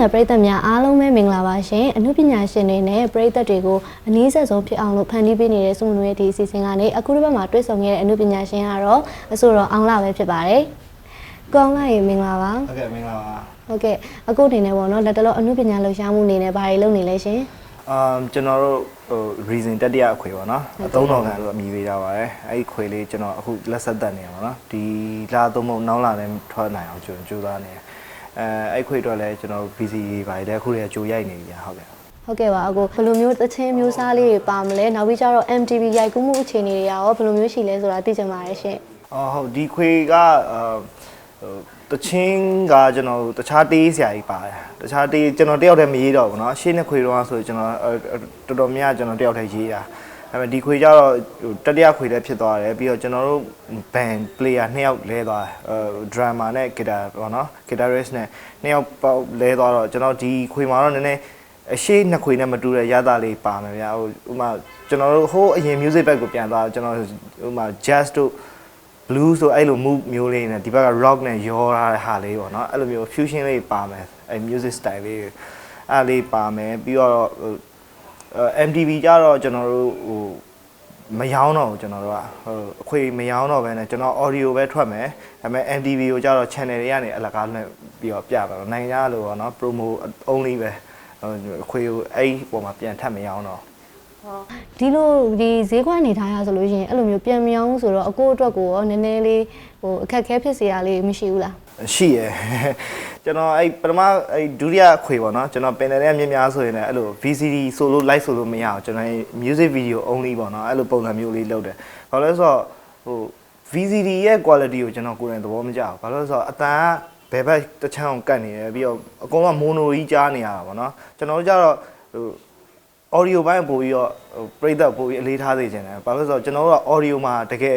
ငယ်ပရိသတ်များအားလုံးပဲမင်္ဂလာပါရှင်အမှုပညာရှင်တွေနဲ့ပရိသတ်တွေကိုအနည်းဆက်ဆုံးဖြစ်အောင်လို့ဖန်တီးပေးနေတဲ့စုံနွေဒီအစီအစဉ်ကနေအခုဒီဘက်မှာတွေ့ဆုံခဲ့တဲ့အမှုပညာရှင်ကတော့အဆိုတော်အောင်လာပဲဖြစ်ပါတယ်ကောင်းလာရေမင်္ဂလာပါဟုတ်ကဲ့မင်္ဂလာပါဟုတ်ကဲ့အခုအနေနဲ့ပေါ့နော်လက်တလောအမှုပညာလှူရှားမှုအနေနဲ့ဘာတွေလုပ်နေလဲရှင်အမ်ကျွန်တော်တို့ဟို reason တတိယအခွေပေါ့နော်အသုံးတော်ခံလို့အမည်ပေးထားပါတယ်အဲ့ဒီခွေလေးကျွန်တော်အခုလက်ဆက်တက်နေရပါတော့ဒီလာသုံးမနောက်လာလည်းထွက်နိုင်အောင်ကျွန်တော်ကြိုးစားနေတယ် အဲအဲ့ခွေတော့လည်းကျွန်တော် busy ပါတယ်တဲ့အခုလည်းကြိုရိုက်နေပြီဟုတ်ကဲ့ ဟုတ်ကဲ့ပါအခုဘယ်လိုမျိုးသချင်းမျိုးစားလေးတွေပါမလဲနောက်ပြီးကျတော့ MTV ရိုက်ကူးမှုအခြေအနေတွေရောဘယ်လိုမျိုးရှိလဲဆိုတာသိချင်ပါတယ်ရှင် အော်ဟုတ်ဒီခွေကအာဟိုတချင်းကကျွန်တော်တခြားတေးဆရာကြီးပါတယ်တခြားတေးကျွန်တော်တယောက်တည်းမရေးတော့ဘူးเนาะရှေ့နှစ်ခွေတော့ဆိုကျွန်တော်တော်တော်များကျွန်တော်တယောက်တည်းရေးတာ ဒါပေမဲ့ဒီခွေကျတော့တတိယခွေလည်းဖြစ်သွားတယ်ပြီးတော့ကျွန်တော်တို့ band player နှစ်ယောက်လဲသွားတယ်အဲ drummer နဲ့ guitar ပေါ့နော် guitarist နဲ့နှစ်ယောက်ပေါက်လဲသွားတော့ကျွန်တော်ဒီခွေမှာတော့နည်းနည်းအရှိနှစ်ခွေနဲ့မတူတဲ့ရတာလေးပါမယ်ဗျာဟိုဥမာကျွန်တော်တို့ဟိုးအရင် music back ကိုပြန်သွားကျွန်တော်ဥမာ jazz တို့ blues ဆိုအဲ့လို move မျိုးလေးနဲ့ဒီဘက်က rock နဲ့ရောထားတဲ့ဟာလေးပေါ့နော်အဲ့လိုမျိုး fusion လေးပါမယ်အဲ့ music style လေးအဲ့လေးပါမယ်ပြီးတော့ ဟို MTV ကြတော့ကျွန်တော်တို့ဟိုမယောင်းတော့ဘူးကျွန်တော်တို့ကဟိုအခွေမယောင်းတော့ဘဲနဲ့ကျွန်တော် audio ပဲထွက်မယ်ဒါပေမဲ့ MTV ကိုကြတော့ channel တွေကနေအလကားနဲ့ပြီးတော့ပြပါတော့နိုင်ငံခြားလိုပေါ့နော် promo only ပဲဟိုအခွေကိုအဲ့ဒီပုံမှာပြန်ထပ်မယောင်းတော့ဒီလိုဒီဈေးကွက်အနေထားရဆိုလို့ရှိရင်အဲ့လိုမျိုးပြန်မြောင်းဆိုတော့အကိုအတွက်ကိုရောနည်းနည်းလေးဟိုအခက်အခဲဖြစ်စရာလေးမရှိဘူးလားရှိရယ် ကျွန်တော်အဲ့ပထမအဲ့ဒုတိယအခွေပေါ့နော်ကျွန်တော်ပင်တယ်နဲ့မြင်များဆိုရင်လည်းအဲ့လို VCD ဆိုလို့ live ဆိုလို့မရအောင်ကျွန်တော် music video only ပေါ့နော်အဲ့လိုပုံစံမျိုးလေးလုပ်တယ်ဘာလို့လဲဆိုတော့ဟို VCD ရဲ့ quality ကိုကျွန်တော်ကိုယ်တိုင်သဘောမကျဘူးဘာလို့လဲဆိုတော့အတန်ကဘယ်ဘက်တစ်ချမ်းအောင်ကတ်နေတယ်ပြီးတော့အကုန်လုံးက mono ကြီးကြားနေရတာပေါ့နော်ကျွန်တော်တို့ကြတော့ဟို audio ဘိုင်းပို့ပြီးတော့ဟိုပရိသတ်ပို့ပြီးအလေးထားစေချင်တယ်ဘာလို့လဲဆိုတော့ကျွန်တော်တို့က audio မှာတကယ်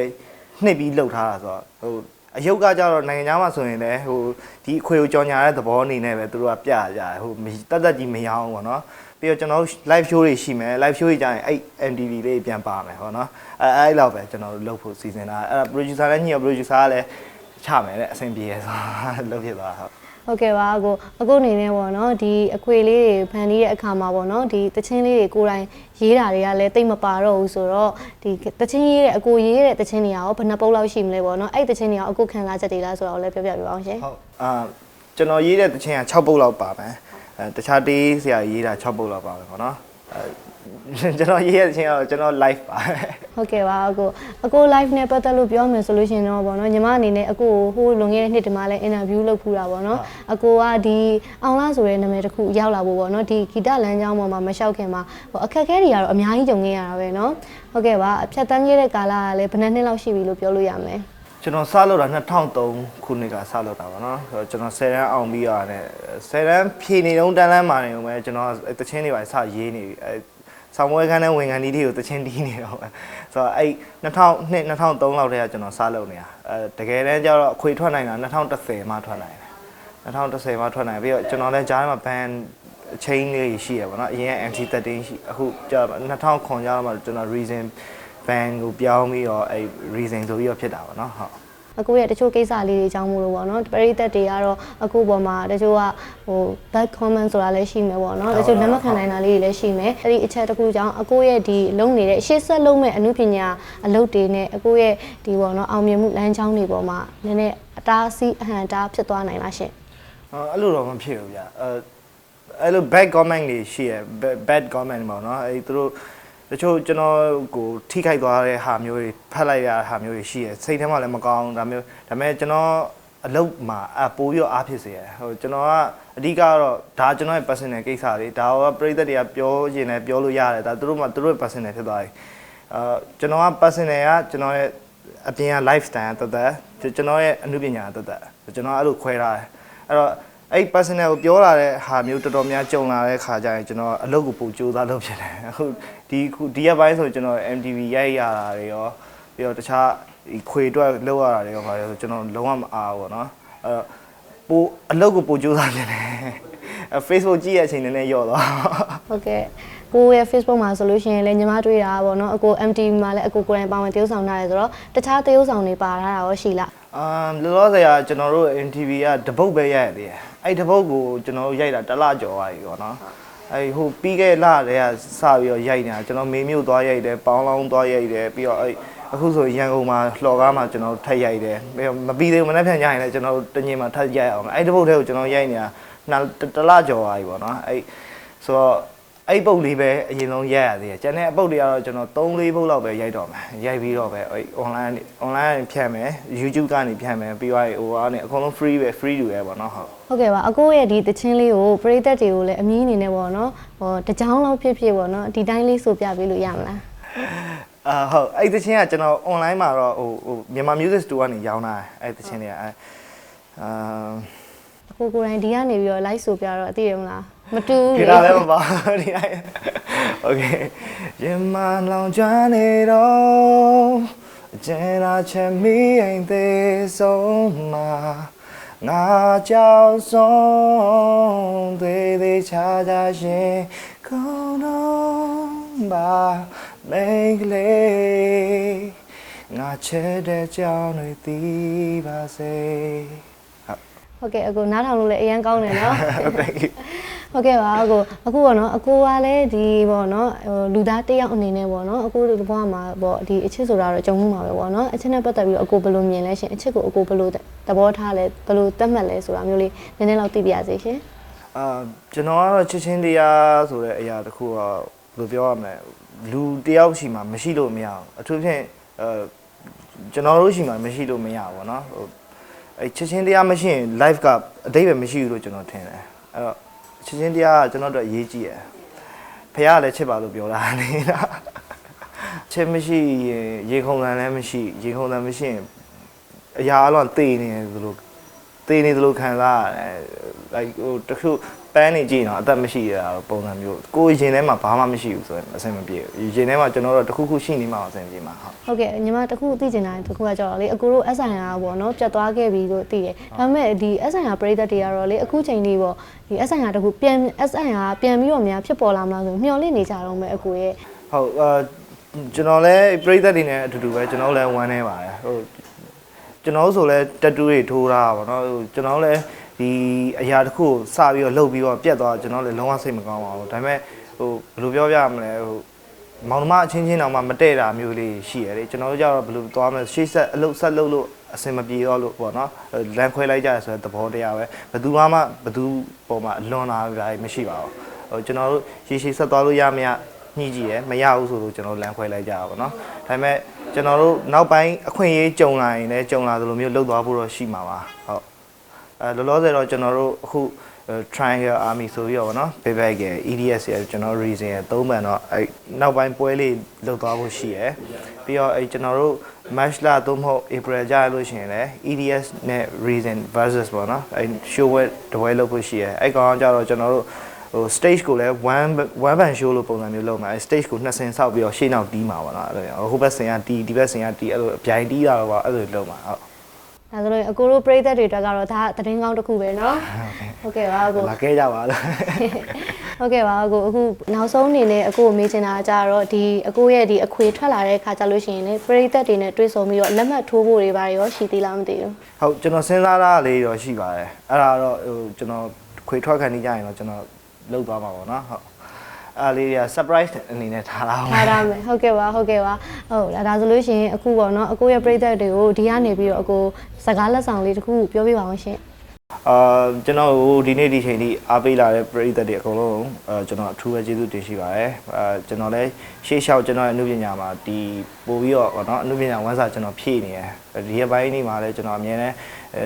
နှိပ်ပြီးလှုပ်ထားတာဆိုတော့ဟို အယုတ်ကကြတော့နိုင်ငံခြားမှာဆိုရင်လည်းဟိုဒီအခွေကိုကြော်ညာတဲ့သဘောအနေနဲ့ပဲသူတို့ကပြကြတယ်ဟိုတတ်တတ်ကြီးမရအောင်ပေါ့နော်ပြီးတော့ကျွန်တော်တို့ live show တွေရှိမယ် live show တွေကြရင်အဲ့ MTV လေးပြန်ပါမယ်ဟောနော်အဲအဲ့လောက်ပဲကျွန်တော်တို့လုပ်ဖို့စီစဉ်တာအဲ့ဒါ producer လည်းညှိရ producer ကလည်းချမယ်တဲ့အဆင်ပြေရဆိုလုပ်ဖြစ်သွားတာဟုတ် ဟုတ်ကဲ့ပါအကိုအကိုအနေနဲ့ပေါ့နော်ဒီအခွေလေးတွေဖန်တီးတဲ့အခါမှာပေါ့နော်ဒီတချင်းလေးတွေကိုယ်တိုင်ရေးတာတွေကလည်းတိတ်မပါတော့ဘူးဆိုတော့ဒီတချင်းရေးတဲ့အကိုရေးတဲ့တချင်းတွေကရောဘယ်နှပုတ်လောက်ရှိမလဲပေါ့နော်အဲ့တချင်းတွေရောအကိုခံစားချက်တွေလားဆိုတော့လည်းပြောပြပြပါအောင်ရှင်ဟုတ်အာကျွန်တော်ရေးတဲ့တခြင်းက6ပုတ်လောက်ပါမယ်အဲတခြားတေးဆရာရေးတာ6ပုတ်လောက်ပါမယ်ပေါ့နော်အဲ ကျွန်တော်ရေးတဲ့တခြင်းကတော့ကျွန်တော် live ပါဟုတ်ကဲ့ပါအကိုအကို live နဲ့ပတ်သက်လို့ပြောမယ်ဆိုလို့ရှိရင်တော့ဗောနော်ညီမအနေနဲ့အကိုကိုဟိုလွန်ခဲ့တဲ့နှစ်တည်းမှလည်း interview လုပ်ဖူးတာဗောနော်အကိုကဒီအောင်လားဆိုတဲ့နာမည်တစ်ခုရောက်လာဖို့ဗောနော်ဒီဂီတလမ်းကြောင်းပေါ်မှာမလျှောက်ခင်မှာဟိုအခက်အခဲတွေကတော့အများကြီးကြုံခဲ့ရတာပဲနော်ဟုတ်ကဲ့ပါအဖြတ်တန်းခဲ့တဲ့ကာလကလည်းဘယ်နှစ်နှစ်လောက်ရှိပြီလို့ပြောလို့ရမလဲကျွန်တော်စလုပ်တာ2003ခုနှစ်ကစလုပ်တာပါနော်ဆိုတော့ကျွန်တော်10ရန်အောင်ပြီးရတယ်10ရန်ဖြည့်နေတော့တန်းလန်းမာနေုံပဲကျွန်တော်တခြင်းတွေပါစရေးနေပြီအဲ ဆောင်းဝဲခန်းနဲ့ဝင်ခန်းဒီတွေကိုတခြင်းတီးနေတော့ပဲဆိုတော့အဲ့2002 2003လောက်တည်းကကျွန်တော်စလုပ်နေတာအဲတကယ်တမ်းကျတော့အခွေထွက်နိုင်တာ2010မှထွက်နိုင်တယ် 2010မှာထွက်နိုင်ပြီးတော့ကျွန်တော်လည်းကြားထဲမှာ ban အချိန်လေးရှိရပါတော့အရင်က MC13 ရှိအခုကျတော့2009ကျတော့မှကျွန်တော် reason ban ကိုပြောင်းပြီးတော့အဲ reason ဆိုပြီးတော့ဖြစ်တာပါเนาะဟုတ် အကိုရဲ့တချို့ကိစ္စလေးတွေအကြောင်းမို့လို့ပေါ့နော်ပရိသတ်တွေကတော့အကိုပေါ်မှာတချို့ကဟို bad comment ဆိုတာလည်းရှိမယ်ပေါ့နော်တချို့လက်မခံနိုင်တာလေးတွေလည်းရှိမယ်အဲ့ဒီအချက်တစ်ခုကြောင့်အကိုရဲ့ဒီလုံနေတဲ့ရှေ့ဆက်လုံးမဲ့အမှုပညာအလုပ်တွေနဲ့အကိုရဲ့ဒီပေါ့နော်အောင်မြင်မှုလမ်းကြောင်းတွေပေါ်မှာနည်းနည်းအတားအဆီးအဟန့်အတားဖြစ်သွားနိုင်လားရှင်အဲ့လိုတော့မဖြစ်ဘူးဗျအဲ့လို bad comment တွေရှိရ bad comment ပေါ့နော်အဲ့သူတို့ တချို့ကျွန်တော်ကိုထိခိုက်သွားတဲ့ဟာမျိုးတွေဖတ်လိုက်ရတဲ့ဟာမျိုးတွေရှိရစိတ်ထဲမှာလည်းမကောင်းဒါမျိုးဒါပေမဲ့ကျွန်တော်အလုပ်မှာအပိုးပြီးတော့အားဖြစ်စေရတယ်ဟိုကျွန်တော်ကအဓိကကတော့ဒါကျွန်တော်ရဲ့ personal ကိစ္စတွေဒါကပြည်သက်တွေကပြောရင်လည်းပြောလို့ရတယ်ဒါသူတို့မှသူတို့ရဲ့ personal ဖြစ်သွားပြီအာကျွန်တော်က personal ကကျွန်တော်ရဲ့အပြင်က lifestyle တသက်ကျွန်တော်ရဲ့အမှုပညာတသက်ကျွန်တော်အဲ့လိုခွဲထားတယ်အဲ့တော့ အဲ့ personal ကိုပြောလာတဲ့ဟာမျိုးတော်တော်များကြုံလာတဲ့ခါကျရင်ကျွန်တော်အလုပ်ကိုပို့ကြိုးစားလုပ်ဖြစ်တယ်အခုဒီခုဒီရက်ပိုင်းဆိုကျွန်တော် MTV ရိုက်ရတာတွေရောပြီးတော့တခြားဒီခွေအတွက်လုပ်ရတာတွေရောပါတယ်ဆိုကျွန်တော်လုံးဝမအားဘူးပေါ့နော်အဲ့တော့ပို့အလုပ်ကိုပို့ကြိုးစားဖြစ်တယ်အဲ Facebook ကြည့်ရတဲ့အချိန်နည်းနည်းယော့သွားဟုတ်ကဲ့ကိုရဲ့ Facebook မှာဆိုလို့ရှိရင်လည်းညီမတွေ့တာပေါ့နော်အကို MTV မှာလည်းအကိုကိုယ်တိုင်ပါဝင်တရုပ်ဆောင်ထားတယ်ဆိုတော့တခြားတရုပ်ဆောင်တွေပါထားတာရောရှိလားဟ အမ်လောလောဆယ်ကကျွန်တော်တို့ NTV ကတပုတ်ပဲရိုက်ရသေးတယ်အဲ့တပုတ်ကိုကျွန်တော်တို့ရိုက်တာတစ်လကျော်သွားပြီပေါ့နော်အဲ့ဟိုပြီးခဲ့လတည်းကစပြီးတော့ရိုက်နေတာကျွန်တော်မေမြို့သွားရိုက်တယ်ပေါင်းလောင်းသွားရိုက်တယ်ပြီးတော့အဲ့အခုဆိုရန်ကုန်မှာလှော်ကားမှာကျွန်တော်တို့ထပ်ရိုက်တယ်ပြီးတော့မပြီးသေးဘူးမနေ့ပြန်ညရင်လည်းကျွန်တော်တို့တညင်မှာထပ်ရိုက်အောင်အဲ့တပုတ်ထဲကိုကျွန်တော်ရိုက်နေတာနှစ်တစ်လကျော်သွားပြီပေါ့နော်အဲ့ဆိုတော့ အဲ့ပုတ်လေးပဲအရင်ဆုံးရိုက်ရသေးတယ်ကျန်တဲ့အပုတ်တွေကတော့ကျွန်တော်3 4ပုတ်လောက်ပဲရိုက်တော့မယ်ရိုက်ပြီးတော့ပဲအဲ့ online online ဖြတ်မယ် YouTube ကနေဖြတ်မယ်ပြီးတော့ဟိုကနေအကုန်လုံး free ပဲ free တူပဲပေါ့နော်ဟုတ်ဟုတ်ကဲ့ပါအကိုရဲ့ဒီတချင်းလေးကိုပရိသတ်တွေကိုလည်းအမီးအနေနဲ့ပေါ့နော်ဟောတကြောင်လောက်ဖြစ်ဖြစ်ပေါ့နော်ဒီတိုင်းလေးဆိုပြပေးလို့ရမလားအာဟုတ်အဲ့တချင်းကကျွန်တော် online မှာတော့ဟိုဟိုမြန်မာ music store ကနေရောင်းတာအဲ့တချင်းတွေကအဲ့အာအကိုကိုယ်တိုင်ဒီကနေပြီးတော့ live ဆိုပြတော့အသိရမလား မတူဘူးဒီလေကလည်းမပါဒီအဲ့ Okay ရင်မလောင်ကျွမ်းနေတော့အကျဉ်းလာချက်မီးအိမ်သေးဆုံးမှာငါကြောက်ဆုံးသေးသေးချာချာရှင်ခုံတော့ပါမိန်းကလေးငါချဲတဲ့ကြောင်းတွေတီးပါစေ ဟုတ်ဟုတ်ကဲ့အကိုနားထောင်လို့လည်းအရန်ကောင်းတယ်နော် Thank you ဟုတ်ကဲ့ပါအကိုအခုပေါ့နော်အကိုကလည်းဒီပေါ့နော်ဟိုလူသားတစ်ယောက်အနေနဲ့ပေါ့နော်အကိုတို့ဘဝမှာပေါ့ဒီအချစ်ဆိုတာတော့ကြုံမှုမှာပဲပေါ့နော်အချစ်နဲ့ပတ်သက်ပြီးတော့အကိုဘယ်လိုမြင်လဲရှင်အချစ်ကိုအကိုဘယ်လိုသဘောထားလဲဘယ်လိုသတ်မှတ်လဲဆိုတာမျိုးလေးနည်းနည်းလောက်သိပြရစေရှင်အာကျွန်တော်ကတော့ချစ်ချင်းတရားဆိုတဲ့အရာတစ်ခုကဘယ်လိုပြောရမလဲလူတယောက်ရှိမှမရှိလို့မရအောင်အထူးဖြင့်အဲကျွန်တော်တို့ရှိမှမရှိလို့မရဘူးဗောနော်ဟို အဲချစ်ချင်းတရားမရှိရင် life ကအတိတ်ပဲမရှိဘူးလို့ကျွန်တော်ထင်တယ်အဲ့တော့ချစ်ချင်းတရားကကျွန်တော်တို့အရေးကြီးရယ်ဖခင်ကလည်းချစ်ပါလို့ပြောတာနေတာချစ်မရှိရင်ရေခုံတန်လည်းမရှိရေခုံတန်မရှိရင်အရာအလုံးတေးနေတယ်ဘယ်လိုတေးနေသလိုခံစားရတယ် like ဟိုတခု ပန်းနေကြည့်ရင်တော့အသက်မရှိရတာပုံစံမျိုးကိုယ်ရင်ထဲမှာဘာမှမရှိဘူးဆိုရင်အဆင်မပြေဘူးရင်ထဲမှာကျွန်တော်တို့တခုခုရှိနေမှအဆင်ပြေမှာဟုတ် ဟုတ်ကဲ့ညီမတခုသိချင်တာတခုကကြောက်တော့လေအကိုတို့ SIR ပေါ့နော်ပြတ်သွားခဲ့ပြီလို့သိတယ်ဒါပေမဲ့ဒီ SIR ပရိသတ်တွေကတော့လေအခုချိန်လေးပေါ့ဒီ SIR တခုပြန် SIR ပြန်ပြီးတော့များဖြစ်ပေါ်လာမလားဆိုမျှော်လင့်နေကြတော့မယ်အကိုရဲ့ ဟုတ်အာကျွန်တော်လည်းပြိသက်တွေနဲ့အတူတူပဲကျွန်တော်လည်းဝမ်းနေပါတယ်ဟိုကျွန်တော်ဆိုလည်းတက်တူတွေထိုးတာပါเนาะဟိုကျွန်တော်လည်း ဒီအရာတစ်ခုကိုစပြီးတော့လှုပ်ပြီးတော့ပြတ်သွားကျွန်တော်လည်းလုံးဝစိတ်မကောင်းပါဘူးဒါပေမဲ့ဟိုဘယ်လိုပြောပြရမလဲဟိုမောင်နှမအချင်းချင်းတောင်မှမတည့်တာမျိုးလေးရှိရတယ်ကျွန်တော်တို့ကြတော့ဘယ်လိုသွားမလဲရှေ့ဆက်အလုပ်ဆက်လုပ်လို့အဆင်မပြေတော့လို့ပေါ့နော်လမ်းခွဲလိုက်ကြရဆိုတဲ့သဘောတရားပဲဘယ်သူမှဘယ်သူပေါ်မှာအလွန်လာကြမရှိပါဘူးဟိုကျွန်တော်တို့ရှေ့ရှေ့ဆက်သွားလို့ရမရညှိကြည့်ရမရဘူးဆိုလို့ကျွန်တော်လမ်းခွဲလိုက်ကြတာပေါ့နော်ဒါပေမဲ့ကျွန်တော်တို့နောက်ပိုင်းအခွင့်အရေးကြုံလာရင်လည်းကြုံလာသလိုမျိုးလှုပ်သွားဖို့တော့ရှိမှာပါဟုတ် အဲလောလောဆယ်တော့ကျွန်တော်တို့အခု triangle army ဆိုပြီးတော့ဗောနော် payback ရဲ့ EDS ရဲ့ကျွန်တော် reason ရဲ့သုံးပန်တော့အဲနောက်ပိုင်းပွဲလေးလုပ်သွားဖို့ရှိရယ်ပြီးတော့အဲကျွန်တော်တို့ match လာသို့မဟုတ် April ကြာလို့ရှိရင်လည်း EDS နဲ့ reason versus ပေါ့နော်အဲ show ဝဲတပွဲလုပ်ဖို့ရှိရယ်အဲကောင်ကကြတော့ကျွန်တော်တို့ဟို stage ကိုလည်း one one band show လို့ပုံစံမျိုးလုပ်မှာအဲ stage ကိုနှစ်ဆင်ဆောက်ပြီးတော့ရှေ့နောက်တီးမှာပေါ့နော်အဲ့လိုဟိုဘက်ဆင်ကတီးဒီဘက်ဆင်ကတီးအဲ့လိုအပြိုင်တီးတာတော့ပါအဲ့လိုလုပ်မှာဟုတ် ဒါဆိုရင်အကိုတို့ပရိသတ်တွေအတွက်ကတော့ဒါသတင်းကောင်းတစ်ခုပဲเนาะဟုတ်ကဲ့ပါအကို လာခဲ့ကြပါလား ဟုတ်ကဲ့ပါအကိုအခုနောက်ဆုံးအနေနဲ့အကိုကိုမေးချင်တာကကြတော့ဒီအကိုရဲ့ဒီအခွေထွက်လာတဲ့ခါကြလို့ရှိရင်လေပရိသတ်တွေနဲ့တွေ့ဆုံပြီးတော့လက်မှတ်ထိုးဖို့တွေပါရောရှိသေးလားမသိဘူး ဟုတ်ကျွန်တော်စဉ်းစားတာလေးတော့ရှိပါတယ်အဲ့ဒါတော့ဟိုကျွန်တော်ခွေထွက်ခံနေကြရင်တော့ကျွန်တော်လုပ်သွားမှာပေါ့နော်ဟုတ် အဲ့ဒါလေးတွေက surprise အနေနဲ့ထားလာအောင်ထားရမယ်ဟုတ်ကဲ့ပါဟုတ်ကဲ့ပါဟုတ်ဒါဒါဆိုလို့ရှိရင်အခုပေါ့နော်အကိုရဲ့ပရိသတ်တွေကိုဒီကနေပြီးတော့အကိုစကားလက်ဆောင်လေးတစ်ခုပြောပြပါအောင်ရှင်အာကျွန်တော်ဟိုဒီနေ့ဒီချိန်ထိအားပေးလာတဲ့ပရိသတ်တွေအကုန်လုံးအာကျွန်တော်အထူးပဲကျေးဇူးတင်ရှိပါတယ်အာကျွန်တော်လည်းရှေ့လျှောက်ကျွန်တော်ရဲ့အမှုပညာမှာဒီပို့ပြီးတော့ပေါ့နော်အမှုပညာဝမ်းစာကျွန်တော်ဖြည့်နေတယ်ဒီရက်ပိုင်းนี้မှာလည်းကျွန်တော်အမြဲတမ်းအဲ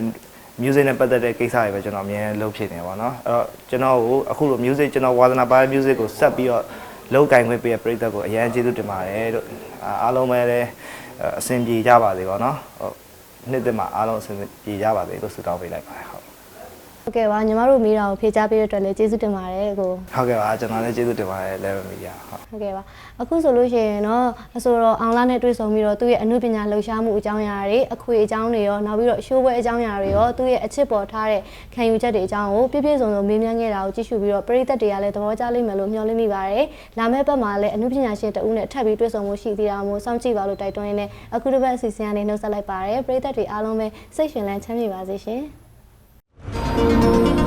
music နဲ့ပတ်သက်တဲ့ကိစ္စတွေပဲကျွန်တော်အမြဲတမ်းလုပ်ဖြစ်နေပါတော့အဲ့တော့ကျွန်တော်ကိုအခုလို music ကျွန်တော်ဝါသနာပါတဲ့ music ကိုဆက်ပြီးတော့လောက်ကင်ခွင့်ပေးတဲ့ပရိသတ်ကိုအရန်ကျေးဇူးတင်ပါတယ်လို့အာအားလုံးပဲလည်းအဆင်ပြေကြပါစေပေါ့နော်ဟုတ်နေ့တည်းမှာအားလုံးအဆင်ပြေကြပါစေလို့ဆုတောင်းပေးလိုက်ပါတယ် ဟုတ်ဟုတ်ကဲ့ပါညီမတို့မိတာကိုဖြေချပေးတဲ့အတွက်လည်းကျေးဇူးတင်ပါတယ်ကိုဟုတ်ကဲ့ပါကျွန်တော်လည်းကျေးဇူးတင်ပါတယ် level media ဟုတ်ဟုတ်ကဲ့ပါအခုဆိုလို့ရှိရင်တော့အဆိုတော့အောင်လာနဲ့တွေ့ဆုံပြီးတော့သူ့ရဲ့အမှုပညာလှူရှားမှုအကြောင်းအရာတွေအခွေအကြောင်းတွေရောနောက်ပြီးတော့ရှိုးပွဲအကြောင်းအရာတွေရောသူ့ရဲ့အချစ်ပေါ်ထားတဲ့ခံယူချက်တွေအကြောင်းကိုပြည့်ပြည့်စုံစုံမေးမြန်းခဲ့တာကိုကြည့်ရှုပြီးတော့ပရိသတ်တွေကလည်းသဘောကျလိမ့်မယ်လို့မျှော်လင့်မိပါတယ်လာမယ့်ဘက်မှာလည်းအမှုပညာရှင်တဦးနဲ့ထပ်ပြီးတွေ့ဆုံမှုရှိသေးတာမို့စောင့်ကြည့်ပါလို့တိုက်တွန်းရင်းနဲ့အခုတစ်ပတ်အစီအစဉ်ကနေနှုတ်ဆက်လိုက်ပါတယ်ပရိသတ်တွေအားလုံးပဲစိတ်ရှင်လန်းချမ်းမြေပါစေရှင် Thank you.